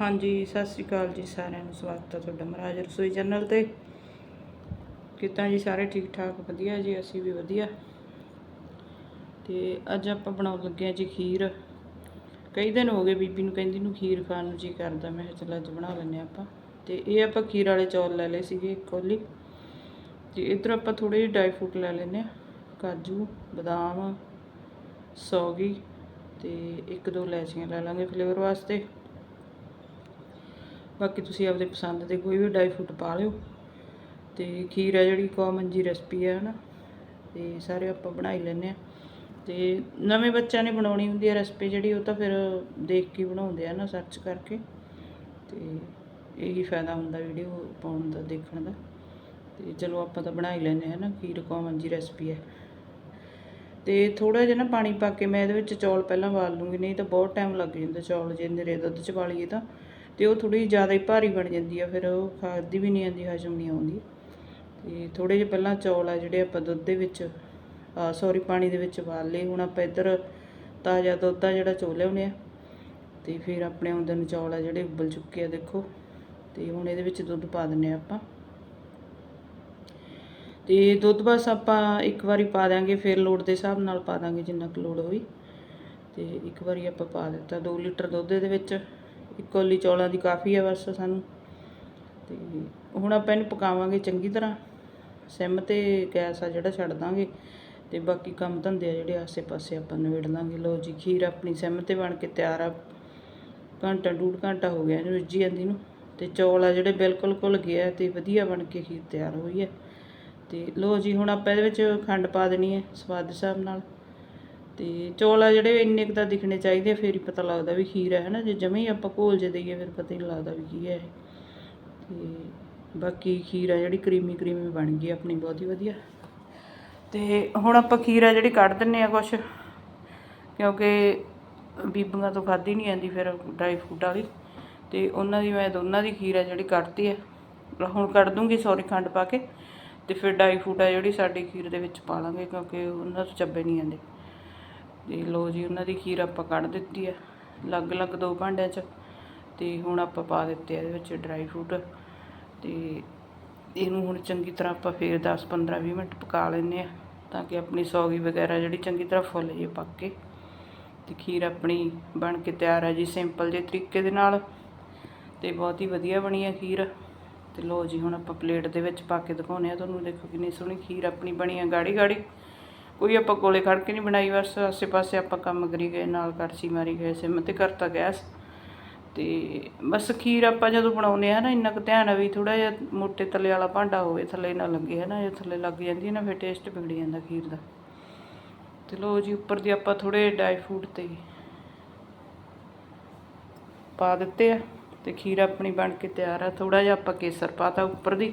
ਹਾਂਜੀ, ਸਤਿ ਸ਼੍ਰੀ ਅਕਾਲ ਜੀ ਸਾਰਿਆਂ ਨੂੰ, ਸਵਾਗਤ ਹੈ ਤੁਹਾਡਾ ਮਹਾਰਾਜ ਰਸੋਈ ਚੈਨਲ ਤੇ। ਕਿੱਦਾਂ ਜੀ ਸਾਰੇ ਠੀਕ ਠਾਕ ਵਧੀਆ ਜੀ, ਅਸੀਂ ਵੀ ਵਧੀਆ। ਤੇ ਅੱਜ ਆਪਾਂ ਬਣਾਉਣ ਲੱਗੇ ਹਾਂ ਜੀ ਖੀਰ। ਕਈ ਦਿਨ ਹੋ ਗਏ ਬੀਬੀ ਨੂੰ ਕਹਿੰਦੀ ਨੂੰ ਖੀਰ ਖਾਣ ਨੂੰ ਜੀ ਕਰਦਾ, ਮੈਂ ਕਿਹਾ ਚੱਲ ਅੱਜ ਬਣਾ ਲੈਂਦੇ ਹਾਂ ਆਪਾਂ। ਤੇ ਇਹ ਆਪਾਂ ਖੀਰ ਵਾਲੇ ਚੌਲ ਲੈ ਲਏ ਸੀਗੇ ਇੱਕ ਕੋਲੀ। ਤੇ ਇਧਰ ਆਪਾਂ ਥੋੜੇ ਜਿਹੇ ਡਰਾਈ ਫਰੂਟ ਲੈ ਲੈਨੇ ਆ ਕਾਜੂ, ਬਦਾਮ, ਸੌਗੀ ਤੇ ਇੱਕ ਦੋ ਇਲਾਇਚੀਆਂ ਲੈ ਲਾਂਗੇ ਫਲੇਵਰ ਵਾਸਤੇ। ਬਾਕੀ ਤੁਸੀਂ ਆਪਦੇ ਪਸੰਦ ਦੇ ਕੋਈ ਵੀ ਡਰਾਈ ਫਰੂਟ ਪਾ ਲਿਓ। ਤੇ ਖੀਰ ਹੈ ਜਿਹੜੀ ਕਾਮਨ ਜੀ ਰੈਸਪੀ ਹੈ ਹਨਾ। ਤੇ ਸਾਰੇ ਆਪਾਂ ਬਣਾਈ ਹੀ ਲੈਨੇ ਆ। ਤੇ ਨਵੇਂ ਬੱਚਿਆਂ ਨੇ ਬਣਾਉਣੀ ਹੁੰਦੀ ਹੈ ਰੈਸਪੀ ਜਿਹੜੀ, ਉਹ ਤਾਂ ਫਿਰ ਦੇਖ ਕੇ ਬਣਾਉਂਦੇ ਆ ਨਾ ਸਰਚ ਕਰਕੇ। ਤੇ ਇਹੀ ਫਾਇਦਾ ਹੁੰਦਾ ਵੀਡੀਓ ਪਾਉਣ ਦਾ, ਦੇਖਣ ਦਾ। ਤੇ ਚਲੋ ਆਪਾਂ ਤਾਂ ਬਣਾ ਹੀ ਲੈਨੇ ਆ ਨਾ ਖੀਰ ਕਾਮਨ ਜੀ ਰੈਸਪੀ ਹੈ ਤੇ ਥੋੜਾ ਜਿਹਾ ਨਾ ਪਾਣੀ ਪਾ ਕੇ ਮੈਂ ਇਹਦੇ ਵਿੱਚ ਚੌਲ ਪਹਿਲਾਂ ਵਾਲ ਲੂੰਗੀ, ਨਹੀਂ ਤਾਂ ਬਹੁਤ ਟਾਈਮ ਲੱਗ ਜਾਂਦਾ ਚੌਲ, ਜੇ ਨਿਰੇ ਦੁੱਧ ਚ ਵਾਲੀਏ ਤਾਂ। ਅਤੇ ਉਹ ਥੋੜੀ ਜ਼ਿਆਦਾ ਹੀ ਭਾਰੀ ਬਣ ਜਾਂਦੀ ਆ, ਫਿਰ ਉਹ ਖਾਦੀ ਵੀ ਨਹੀਂ ਆਉਂਦੀ ਹਜਮ ਨਹੀਂ ਆਉਂਦੀ। ਅਤੇ ਥੋੜ੍ਹੇ ਜਿਹੇ ਪਹਿਲਾਂ ਚੌਲ ਆ ਜਿਹੜੇ ਆਪਾਂ ਦੁੱਧ ਦੇ ਵਿੱਚ, ਆ ਸੌਰੀ ਪਾਣੀ ਦੇ ਵਿੱਚ ਵਾਲ ਲਏ, ਹੁਣ ਆਪਾਂ ਇੱਧਰ ਤਾਜ਼ਾ ਦੁੱਧ ਆ ਜਿਹੜਾ ਚੋ ਲਿਆਉਂਦੇ ਆ। ਤੇ ਫਿਰ ਆਪਣੇ ਆਉਂਦੇ ਨੂੰ ਚੌਲ ਆ ਜਿਹੜੇ ਉਬਲ ਚੁੱਕੇ ਆ, ਦੇਖੋ। ਤੇ ਹੁਣ ਇਹਦੇ ਵਿੱਚ ਦੁੱਧ ਪਾ ਦਿੰਨੇ ਆ ਆਪਾਂ। ਤੇ ਦੁੱਧ ਬਸ ਆਪਾਂ ਇੱਕ ਵਾਰੀ ਪਾ ਦਾਂਗੇ ਫਿਰ ਲੋੜ ਦੇ ਹਿਸਾਬ ਨਾਲ ਪਾ ਦਾਂਗੇ ਜਿੰਨਾ ਕੁ ਲੋੜ ਹੋਈ। ਤੇ ਇੱਕ ਵਾਰੀ ਆਪਾਂ ਪਾ ਦਿੱਤਾ 2 ਲੀਟਰ ਦੁੱਧ ਇਹਦੇ ਵਿੱਚ। ਇੱਕ ਕੌਲੀ ਚੌਲਾਂ ਦੀ ਕਾਫੀ ਹੈ ਬਸ ਸਾਨੂੰ। ਤੇ ਹੁਣ ਆਪਾਂ ਇਹਨੂੰ ਪਕਾਵਾਂਗੇ ਚੰਗੀ ਤਰ੍ਹਾਂ। ਸਿਮ ਤੇ ਗੈਸ ਆ ਜਿਹੜਾ ਛੱਡ ਦਾਂਗੇ। ਤੇ ਬਾਕੀ ਕੰਮ ਧੰਦੇ ਆ ਜਿਹੜੇ ਆਸੇ-ਪਾਸੇ ਆਪਾਂ ਨਿਬੇੜ ਲਾਂਗੇ। ਲੋ ਜੀ, ਖੀਰ ਆਪਣੀ ਸਿਮ ਤੇ ਬਣ ਕੇ ਤਿਆਰ ਆ। ਘੰਟਾ ਡੂਢ ਘੰਟਾ ਹੋ ਗਿਆ ਇਹਨੂੰ ਰਿੱਝੀ ਜਾਂਦੀ ਨੂੰ। ਤੇ ਚੌਲ ਆ ਜਿਹੜੇ ਬਿਲਕੁਲ ਘੁਲ ਗਿਆ ਤੇ ਵਧੀਆ ਬਣ ਕੇ ਖੀਰ ਤਿਆਰ ਹੋਈ ਹੈ ਤੇ ਲੋ ਜੀ, ਹੁਣ ਆਪਾਂ ਇਹਦੇ ਵਿੱਚ ਖੰਡ ਪਾ ਦੇਣੀ ਹੈ ਸਵਾਦ ਹਿਸਾਬ ਨਾਲ। ਤੇ ਚੌਲ ਆ ਜਿਹੜੇ ਇੰਨੇ ਕੁ ਤਾਂ ਦਿਖਣੇ ਚਾਹੀਦੇ ਆ, ਫੇਰ ਹੀ ਪਤਾ ਲੱਗਦਾ ਵੀ ਖੀਰ ਹੈ ਹਨਾ? ਜੇ ਜਮੇ ਹੀ ਆਪਾਂ ਘੋਲ ਜੇ ਦਈਏ ਫਿਰ ਪਤਾ ਹੀ ਨਹੀਂ ਲੱਗਦਾ ਵੀ ਕੀ ਹੈ ਇਹ। ਤੇ ਬਾਕੀ ਖੀਰ ਆ ਜਿਹੜੀ ਕਰੀਮੀ ਕਰੀਮੀ ਬਣ ਗਈ ਆਪਣੀ ਬਹੁਤ ਹੀ ਵਧੀਆ। ਤੇ ਹੁਣ ਆਪਾਂ ਖੀਰ ਆ ਜਿਹੜੀ ਕੱਢ ਦਿੰਨੇ ਆ ਕੁਛ ਕਿਉਂਕਿ ਬੀਬੀਆਂ ਤੋਂ ਖਾਧੀ ਨਹੀਂ ਜਾਂਦੀ ਫਿਰ ਡਰਾਈ ਫਰੂਟ ਵਾਲੀ। ਤੇ ਉਹਨਾਂ ਦੀ ਮੈਂ ਦੋਨਾਂ ਦੀ ਖੀਰ ਆ ਜਿਹੜੀ ਕੱਢਤੀ ਹੈ ਹੁਣ ਕੱਢ ਦੂੰਗੀ ਸੌਰੀ ਖੰਡ ਪਾ ਕੇ। ਤੇ ਫਿਰ ਡਰਾਈ ਫਰੂਟ ਆ ਜਿਹੜੀ ਸਾਡੀ ਖੀਰ ਦੇ ਵਿੱਚ ਪਾ ਲਾਂਗੇ ਕਿਉਂਕਿ ਉਹਨਾਂ ਤੋਂ ਚੱਬੇ ਨਹੀਂ ਜਾਂਦੇ। ਤੇ ਲੋ ਜੀ, ਉਹਨਾਂ ਦੀ ਖੀਰ ਆਪਾਂ ਕੱਢ ਦਿੱਤੀ ਹੈ, ਅਲੱਗ-ਅਲੱਗ ਦੋ ਭਾਂਡਿਆਂ 'ਚ, ਤੇ ਹੁਣ ਆਪਾਂ ਪਾ ਦਿੱਤੇ ਇਹਦੇ ਵਿੱਚ ਡਰਾਈ ਫਰੂਟ ਤੇ ਇਹਨੂੰ ਹੁਣ ਚੰਗੀ ਤਰ੍ਹਾਂ ਆਪਾਂ ਫੇਰ 10 15 20 ਮਿੰਟ ਪਕਾ ਲੈਂਦੇ ਆ ਤਾਂ ਕਿ ਆਪਣੀ ਸੌਗੀ ਵਗੈਰਾ ਜਿਹੜੀ ਚੰਗੀ ਤਰ੍ਹਾਂ ਫੁੱਲ ਜੇ ਪੱਕ ਕੇ, ਤੇ ਖੀਰ ਆਪਣੀ ਬਣ ਕੇ ਤਿਆਰ ਹੈ ਜੀ ਸਿੰਪਲ ਜੇ ਤਰੀਕੇ ਦੇ ਨਾਲ, ਤੇ ਬਹੁਤ ਹੀ ਵਧੀਆ ਬਣੀ ਹੈ ਖੀਰ, ਤੇ ਲੋ ਜੀ ਹੁਣ ਆਪਾਂ ਪਲੇਟ ਦੇ ਵਿੱਚ ਪਾ ਕੇ ਦਿਖਾਉਨੇ ਆ ਤੁਹਾਨੂੰ, ਦੇਖੋ ਕਿੰਨੀ ਸੋਹਣੀ ਖੀਰ ਆਪਣੀ ਬਣੀ ਹੈ ਗਾੜੀ ਗਾੜੀ ਕੋਈ ਆਪਾਂ ਕੋਲੇ ਖੜ ਕੇ ਨਹੀਂ ਬਣਾਈ, ਬਸ ਆਸੇ ਪਾਸੇ ਆਪਾਂ ਕੰਮ ਕਰੀ ਗਏ, ਨਾਲ ਕੜਛੀ ਮਾਰੀ ਗਏ, ਸਿਮ ਤੇ ਕਰਤਾ ਗੈਸ। ਤੇ ਬਸ ਖੀਰ ਆਪਾਂ ਜਦੋਂ ਬਣਾਉਂਦੇ ਆ ਨਾ, ਇੰਨਾ ਕੁ ਧਿਆਨ ਆ ਵੀ ਥੋੜਾ ਜਿਹਾ ਮੋਟੇ ਤਲੇ ਵਾਲਾ ਭਾਂਡਾ ਹੋਵੇ, ਥੱਲੇ ਨਾ ਲੱਗੇ, ਹੈ ਨਾ, ਜੇ ਥੱਲੇ ਲੱਗ ਜਾਂਦੀ ਹੈ ਨਾ, ਫਿਰ ਟੇਸਟ ਵਿਗੜ ਜਾਂਦਾ ਖੀਰ ਦਾ। ਤੇ ਲੋ ਜੀ, ਉੱਪਰ ਦੀ ਆਪਾਂ ਥੋੜੇ ਡਰਾਈ ਫਰੂਟ ਤੇ ਪਾ ਦਿੱਤੇ ਆ, ਤੇ ਖੀਰ ਆਪਣੀ ਬਣ ਕੇ ਤਿਆਰ ਆ। ਥੋੜਾ ਜਿਹਾ ਆਪਾਂ ਕੇਸਰ ਪਾਤਾ ਉੱਪਰ ਦੀ।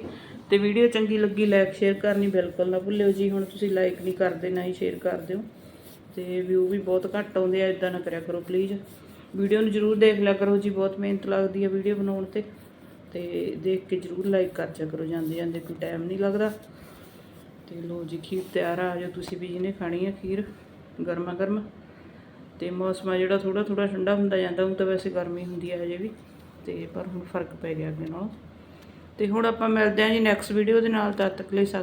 ਤੇ ਵੀਡੀਓ ਚੰਗੀ ਲੱਗੀ ਲਾਈਕ ਸ਼ੇਅਰ ਕਰਨੀ ਬਿਲਕੁਲ ਨਾ ਭੁੱਲਿਓ ਜੀ। ਹੁਣ ਤੁਸੀਂ ਲਾਈਕ ਨਹੀਂ ਕਰਦੇ, ਨਾ ਹੀ ਸ਼ੇਅਰ ਕਰ ਦਿਓ। ਤੇ ਵਿਊ ਵੀ ਬਹੁਤ ਘੱਟ ਆਉਂਦੇ ਆ ਇਦਾਂ ਨਾ ਕਰਿਆ ਕਰੋ ਪਲੀਜ਼ ਵੀਡੀਓ ਨੂੰ ਜਰੂਰ ਦੇਖ ਲਿਆ ਕਰੋ ਜੀ, ਬਹੁਤ ਮਿਹਨਤ ਲੱਗਦੀ ਆ ਵੀਡੀਓ ਬਣਾਉਣ ਤੇ। ਤੇ ਦੇਖ ਕੇ ਜਰੂਰ ਲਾਈਕ ਕਰ ਜਾ ਕਰੋ, ਜਾਂਦੇ ਜਾਂਦੇ ਕੋਈ ਟਾਈਮ ਨਹੀਂ ਲੱਗਦਾ। ਤੇ ਲੋ ਜੀ, ਖੀਰ ਤਿਆਰ ਆ, ਜੋ ਤੁਸੀਂ ਵੀ ਜਿਹਨੇ ਖਾਣੀ ਆ ਖੀਰ, ਗਰਮਾ ਗਰਮ। ਤੇ ਮੌਸਮ ਆ ਜਿਹੜਾ ਥੋੜਾ ਥੋੜਾ ਠੰਡਾ ਹੁੰਦਾ ਜਾਂਦਾ ਹੁਣ ਤਾਂ ਵੈਸੇ ਗਰਮੀ ਹੁੰਦੀ ਹੈ ਹਜੇ ਵੀ। ਤੇ ਪਰ ਹੁਣ ਫ਼ਰਕ ਪੈ ਗਿਆ ਅੱਗੇ ਨਾਲੋਂ। ਤੇ ਹੁਣ ਆਪਾਂ ਮਿਲਦੇ ਹਾਂ ਜੀ ਨੈਕਸਟ ਵੀਡੀਓ ਦੇ ਨਾਲ ਤਦ ਤੱਕ ਲਈ ਸਤਿ